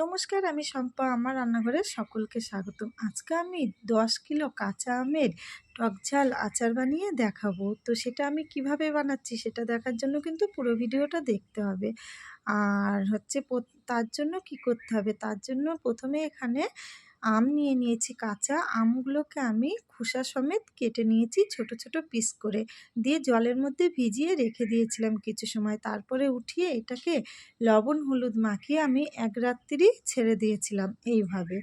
নমস্কার, আমি শম্পা। আমার রান্নাঘরে সকলকে স্বাগতম। আজকে আমি দশ কিলো কাঁচা আমের টক ঝাল আচার বানিয়ে দেখাবো। তো সেটা আমি কীভাবে বানাচ্ছি সেটা দেখার জন্য কিন্তু পুরো ভিডিওটা দেখতে হবে। আর হচ্ছে তার জন্য কি করতে হবে? তার জন্য প্রথমে এখানে আম নিয়ে নিয়েছি কাঁচা। আমগুলোকে আমি খোসা সমেত কেটে নিয়েছি ছোট ছোট পিস করে। দিয়ে জলের মধ্যে ভিজিয়ে রেখে দিয়েছিলাম কিছু সময়। তারপরে উঠিয়ে এটাকে লবণ, হলুদ মাখিয়ে আমি এক রাত্রি ছেড়ে দিয়েছিলাম এইভাবে।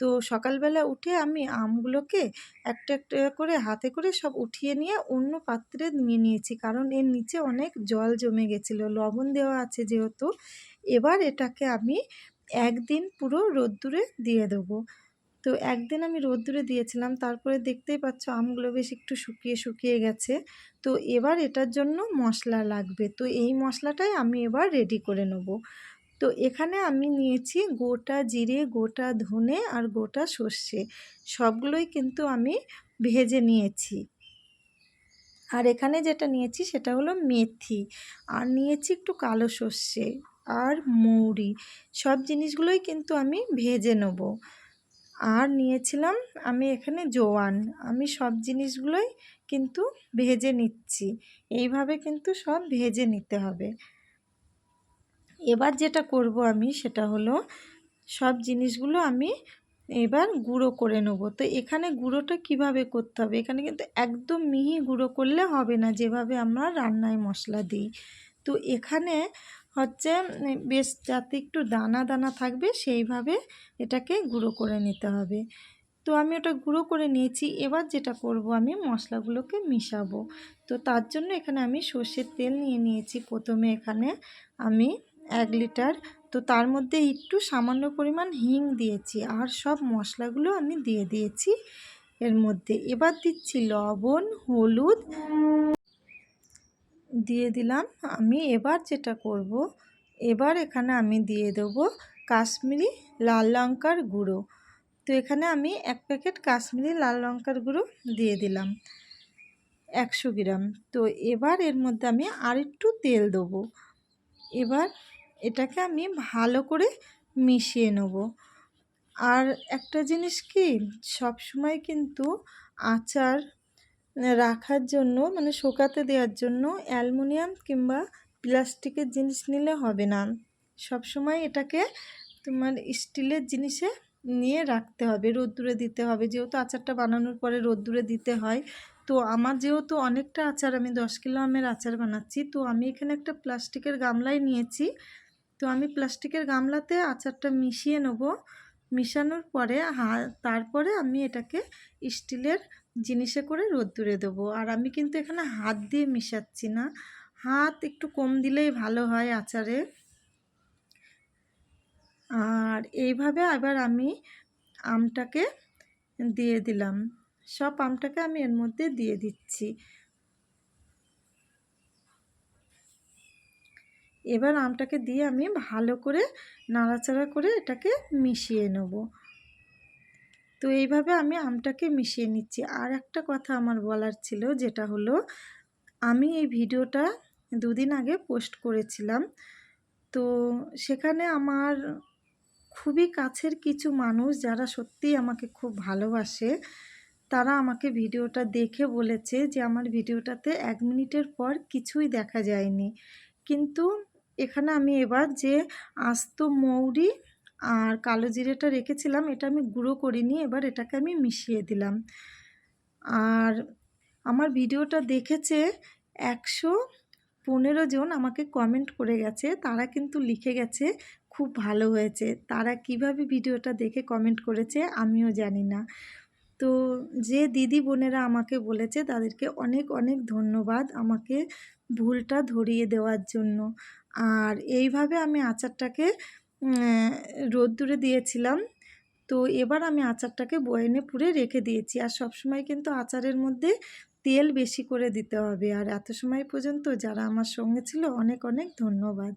তো সকালবেলা উঠে আমি আমগুলোকে একটা একটা করে হাতে করে সব উঠিয়ে নিয়ে অন্য পাত্রে নিয়ে নিয়েছি। কারণ এর নিচে অনেক জল জমে গেছিল। লবণ দেওয়া আছে যেহেতু। এবার এটাকে আমি একদিন পুরো রোদ্দুরে দিয়ে দেবো। তো একদিন আমি রোদ্দুরে দিয়েছিলাম, তারপরে দেখতেই পাচ্ছ আমগুলো বেশ একটু শুকিয়ে শুকিয়ে গেছে। তো এবার এটার জন্য মশলা লাগবে। তো এই মশলাটাই আমি এবার রেডি করে নেব। তো এখানে আমি নিয়েছি গোটা জিরে, গোটা ধনে আর গোটা সর্ষে। সবগুলোই কিন্তু আমি ভেজে নিয়েছি। আর এখানে যেটা নিয়েছি সেটা হলো মেথি। আর নিয়েছি একটু কালো সর্ষে। আর মৌরি, সব জিনিসগুলোই কিন্তু আমি ভেজে নেব। আর নিয়েছিলাম আমি এখানে জোয়ান, আমি সব জিনিসগুলোই কিন্তু ভেজে নিচ্ছি, এইভাবে কিন্তু সব ভেজে নিতে হবে। এবার যেটা করব আমি সেটা হলো সব জিনিসগুলো আমি এবার গুঁড়ো করে নেব। তো এখানে গুঁড়োটা কীভাবে করতে হবে? এখানে কিন্তু একদম মিহি গুঁড়ো করলে হবে না, যেভাবে আমরা রান্নায় মশলা দিই। তো এখানে হচ্ছে বেশ যাতে একটু দানা দানা থাকবে, সেইভাবে এটাকে গুঁড়ো করে নিতে হবে। তো আমি ওটা গুঁড়ো করে নিয়েছি, এবার যেটা করব আমি মশলাগুলোকে মিশাবো। তো তার জন্য এখানে আমি সর্ষের তেল নিয়ে নিয়েছি। প্রথমে এখানে আমি এক লিটার, তো তার মধ্যে একটু সামান্য পরিমাণ হিং দিয়েছি আর সব মশলাগুলো আমি দিয়ে দিয়েছি এর মধ্যে। এবার দিচ্ছি লবণ, হলুদ। দিয়ে দিলাম। আমি এবার যেটা করব, এবার এখানে আমি দিয়ে দেবো কাশ্মীরি লাল লঙ্কার গুঁড়ো। তো এখানে আমি এক প্যাকেট কাশ্মীরি লাল লঙ্কার গুঁড়ো দিয়ে দিলাম একশো গ্রাম। তো এবার এর মধ্যে আমি আর একটু তেল দেবো। এবার এটাকে আমি ভালো করে মিশিয়ে নেব। আর একটা জিনিস কি সব সময় কিন্তু আচার রাখার জন্য মানে শোকাতে দেওয়ার জন্য অ্যালুমিনিয়াম কিংবা প্লাস্টিকের জিনিস নিলে হবে না। সব সময় এটাকে তোমার স্টিলের জিনিসে নিয়ে রাখতে হবে, রোদ্দুরে দিতে হবে। যেহেতু আচারটা বানানোর পরে রোদ্দুরে দিতে হয়, তো আমার যেহেতু অনেকটা আচার, আমি দশ কিলো আমের আচার বানাচ্ছি, তো আমি এখানে একটা প্লাস্টিকের গামলায় নিয়েছি। তো আমি প্লাস্টিকের গামলাতে আচারটা মিশিয়ে নেব। মিশানোর পরে হা, তারপরে আমি এটাকে স্টিলের জিনিসে করে রোদ্দুরে দেবো। আর আমি কিন্তু এখানে হাত দিয়ে মিশাচ্ছি না। হাত একটু কম দিলেই ভালো হয় আচারে। আর এইভাবে আবার আমি আমটাকে দিয়ে দিলাম। সব আমটাকে আমি এর মধ্যে দিয়ে দিচ্ছি। এবার আমটাকে দিয়ে আমি ভালো করে নাড়াচাড়া করে এটাকে মিশিয়ে নেব। তো এইভাবে আমি আমটাকে মিশিয়ে নিচ্ছি। আর একটা কথা আমার বলার ছিল, যেটা হলো, আমি এই ভিডিওটা দুদিন আগে পোস্ট করেছিলাম। তো সেখানে আমার খুবই কাছের কিছু মানুষ যারা সত্যিই আমাকে খুব ভালোবাসে, তারা আমাকে ভিডিওটা দেখে বলেছে যে আমার ভিডিওটাতে এক মিনিটের পর কিছুই দেখা যায়নি। কিন্তু এখানে আমি এবার যে আস্ত মৌরি আর কালো জিরেটা রেখেছিলাম, এটা আমি গুঁড়ো করিনি, এবার এটাকে আমি মিশিয়ে দিলাম। আর আমার ভিডিওটা দেখেছে একশো পনেরো জন আমাকে কমেন্ট করে গেছে, তারা কিন্তু লিখে গেছে, খুব ভালো হয়েছে। তারা কীভাবে ভিডিওটা দেখে কমেন্ট করেছে আমিও জানি না। তো যে দিদি বোনেরা আমাকে বলেছে, তাদেরকে অনেক অনেক ধন্যবাদ আমাকে ভুলটা ধরিয়ে দেওয়ার জন্য। আর এইভাবে আমি আচারটাকে রোদ্দুরে দিয়েছিলাম। তো এবার আমি আচারটাকে বয়নে পুরে রেখে দিয়েছি। আর সব সময় কিন্তু আচারের মধ্যে তেল বেশি করে দিতে হবে। আর এত সময় পর্যন্ত যারা আমার সঙ্গে ছিল, অনেক অনেক ধন্যবাদ।